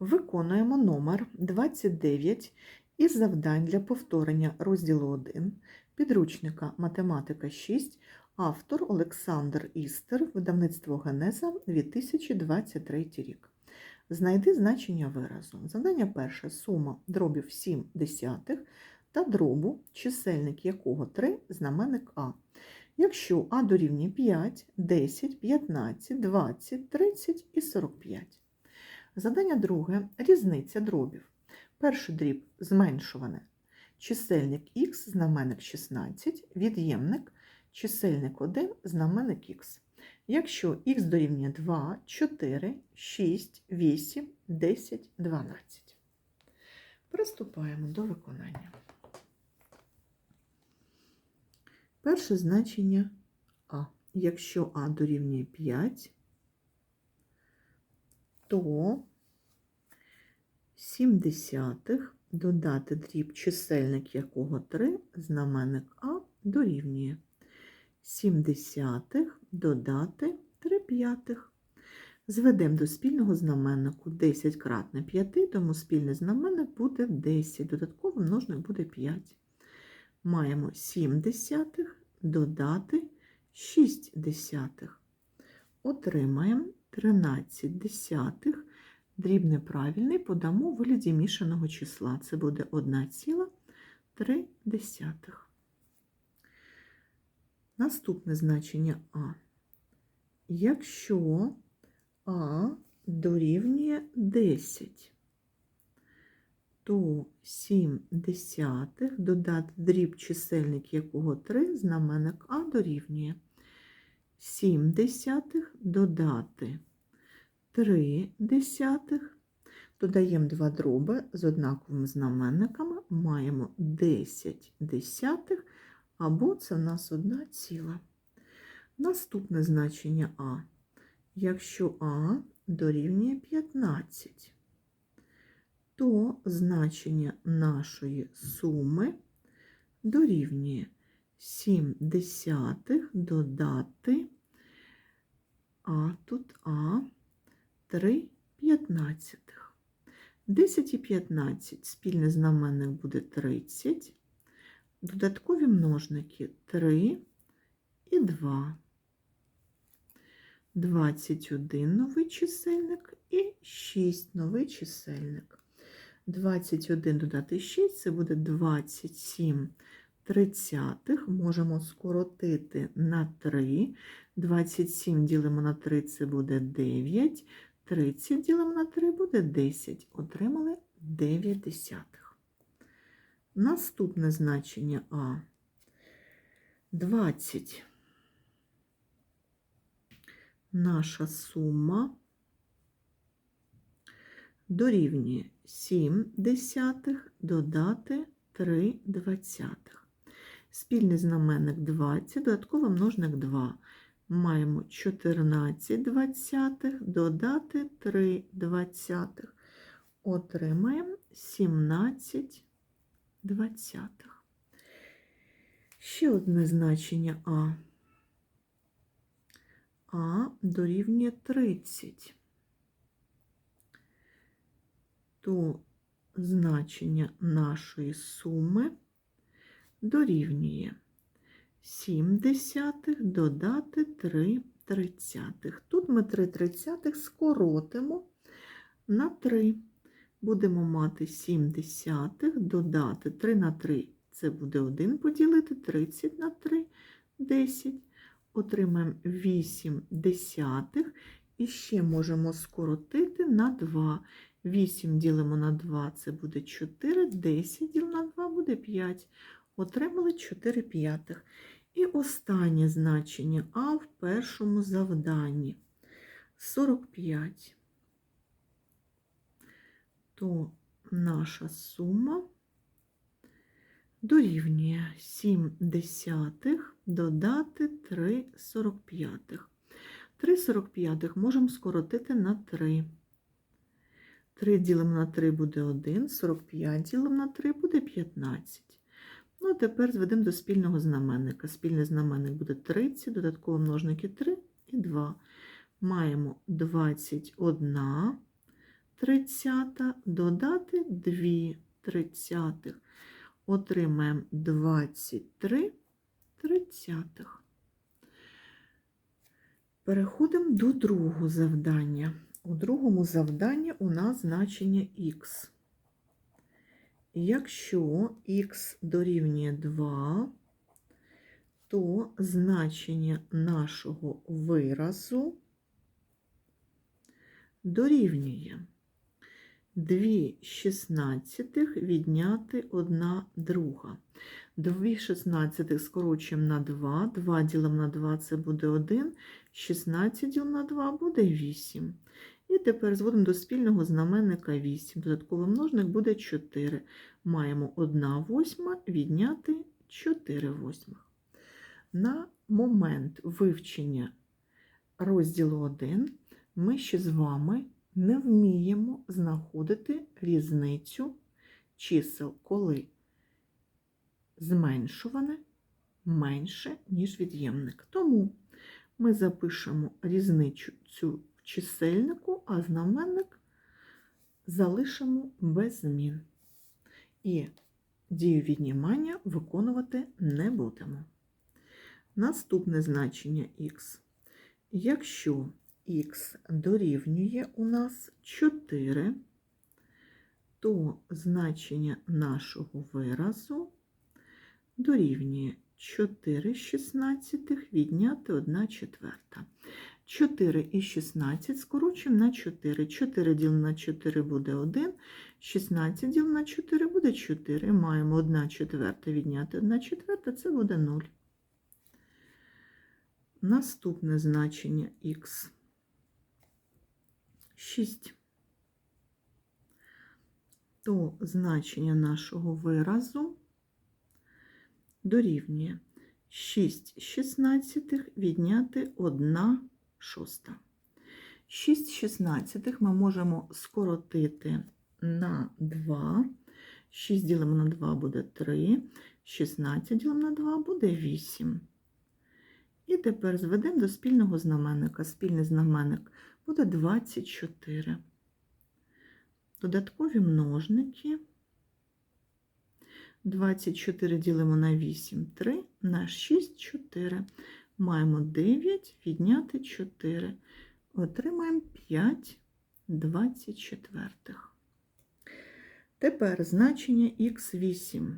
Виконуємо номер 29 із завдань для повторення розділу 1 підручника Математика 6, автор Олександр Істер, видавництво Генеза 2023 рік. Знайди значення виразу. Завдання перше сума дробів 7 десятих та дробу, чисельник якого 3, знаменник А. Якщо А дорівнює 5, 10, 15, 20, 30 і 45. Задання друге різниця дробів. Перший дріб зменшуване. Чисельник х, знаменник 16, від'ємник, чисельник 1, знаменник х. Якщо х дорівнює 2, 4, 6, 8, 10, 12. Приступаємо до виконання. Перше значення А. Якщо А дорівнює 5, то 7 десятих додати дріб чисельник якого 3, знаменник А дорівнює 7 десятих додати 3 п'ятих. Зведемо до спільного знаменнику 10 кратне 5, тому спільний знаменник буде 10, додатковий множник буде 5. Маємо 7 десятих додати 6 десятих. Отримаємо 13 десятих. Дріб неправильний подамо у вигляді мішаного числа. Це буде 1,3. Наступне значення А. Якщо А дорівнює 10, то 7 десятих додати дріб чисельник якого 3, знаменник А дорівнює 7 десятих додати 3 десятих. Додаємо два дроби з однаковими знаменниками, маємо 10 десятих, або це в нас одна ціла. Наступне значення А. Якщо А дорівнює 15, то значення нашої суми дорівнює 7 десятих додати А тут А 3 п'ятнадцятих. 10 і 15 спільний знаменник буде 30, додаткові множники 3 і 2. 21 новий чисельник і 6 новий чисельник. 21 додати 6 це буде 27 тридцятих. Можемо скоротити на 3. 27 ділимо на 3 це буде 9. 30 ділимо на 3 буде 10. Отримали 9 десятих. Наступне значення А. 20. Наша сума дорівнює 7 десятих додати 3 двадцятих. Спільний знаменник 20, додатковий множник 2. Маємо 14 двадцятих додати 3 двадцятих. Отримаємо 17 двадцятих. Ще одне значення А. А дорівнює 30. То значення нашої суми дорівнює 7 десятих додати 3 тридцятих. Тут ми 3 тридцятих скоротимо на 3. Будемо мати 7 десятих додати 3 на 3. Це буде 1 поділити 30 на 3 10. Отримаємо 8 десятих. І ще можемо скоротити на 2. 8 ділимо на 2, це буде 4, 10 ділимо на 2 буде 5. Отримали 4 п'ятих. І останнє значення А в першому завданні 45. То наша сума дорівнює 7 десятих додати 3 45. 3 45 можемо скоротити на 3. 3 ділимо на 3 буде 1, 45 ділимо на 3 буде 15. Ну, тепер зведемо до спільного знаменника. Спільний знаменник буде 30, додатково множники 3 і 2. Маємо 21 тридцята, додати 2 тридцятих. Отримаємо 23 тридцятих. Переходимо до другого завдання. У другому завданні у нас значення х. Якщо х дорівнює 2, то значення нашого виразу дорівнює 2 шістнадцятих відняти 1 друга. 2 шістнадцятих скорочуємо на 2, 2 ділимо на 2 це буде 1, 16 ділимо на 2 буде 8. І тепер зводимо до спільного знаменника 8. Додатковий множник буде 4. Маємо 1 восьма відняти 4 восьмих. На момент вивчення розділу 1 ми ще з вами не вміємо знаходити різницю чисел, коли зменшуване менше, ніж від'ємник. Тому ми запишемо різницю цю в чисельнику, а знаменник залишимо без змін. І дію віднімання виконувати не будемо. Наступне значення х. Якщо х дорівнює у нас 4, то значення нашого виразу дорівнює 4 шістнадцятих відняти 1 четверта. 4 і 16 скорочуємо на 4. 4 ділимо на 4 буде 1, 16 ділимо на 4 буде 4. Маємо 1 четверта відняти 1 четверта, це буде 0. Наступне значення х. 6. То значення нашого виразу дорівнює 6 шістнадцятих відняти 1 шоста. 6 шістнадцятих ми можемо скоротити на 2. 6 ділимо на 2 буде 3, 16 ділимо на 2 буде 8. І тепер зведемо до спільного знаменника. Спільний знаменник буде 24. Додаткові множники. 24 ділимо на 8, 3, на 6, 4. Маємо 9, відняти 4. Отримаємо 5 24. Тепер значення х8.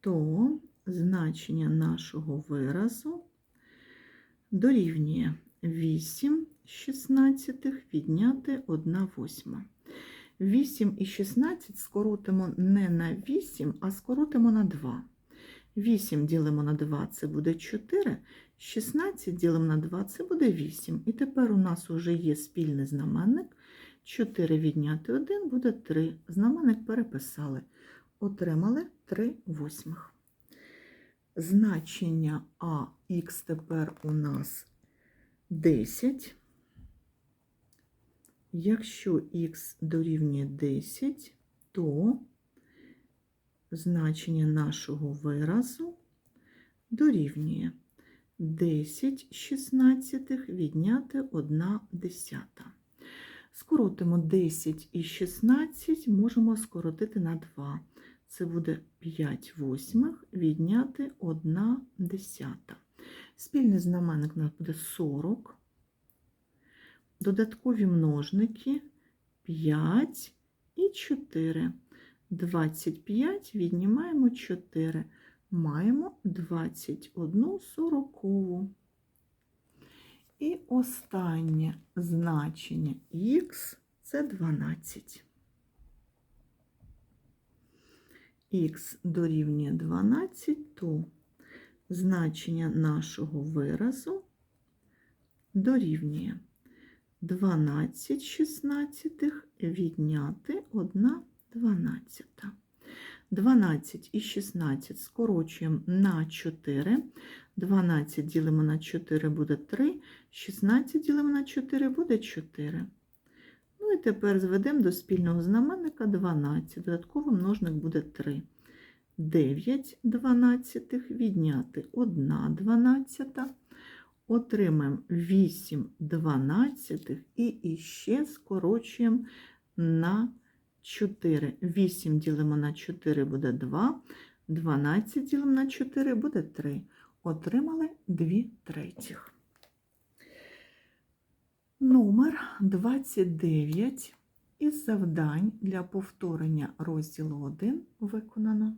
То значення нашого виразу дорівнює 8 шістнадцятих відняти 1 восьма. 8 і 16 скоротимо не на 8, а скоротимо на 2. 8 ділимо на 2 це буде 4, 16 ділимо на 2 це буде 8. І тепер у нас вже є спільний знаменник. 4 відняти 1 буде 3. Знаменник переписали. Отримали 3 восьмих. Значення АХ тепер у нас 10. Якщо х дорівнює 10, то значення нашого виразу дорівнює 10 шістнадцятих відняти 1 десята. Скоротимо 10 і 16, можемо скоротити на 2. Це буде 5 восьмих відняти 1 десята. Спільний знаменник у нас буде 40. Додаткові множники 5 і 4. 25 віднімаємо 4. Маємо 21 сорокову. І останнє значення х це 12. Х дорівнює 12, то значення нашого виразу дорівнює 12 шістнадцятих відняти 1 дванадцята. 12 і 16 скорочуємо на 4. 12 ділимо на 4 буде 3, 16 ділимо на 4 буде 4. Ну і тепер зведемо до спільного знаменника 12. Додатковий множник буде 3. 9 дванадцятих відняти 1 дванадцята. Отримаємо 8 дванадцятих і іще скорочуємо на 4. 8 ділимо на 4 буде 2, 12 ділимо на 4 буде 3. Отримали 2 третіх. Номер 29 із завдань для повторення розділу 1 виконано.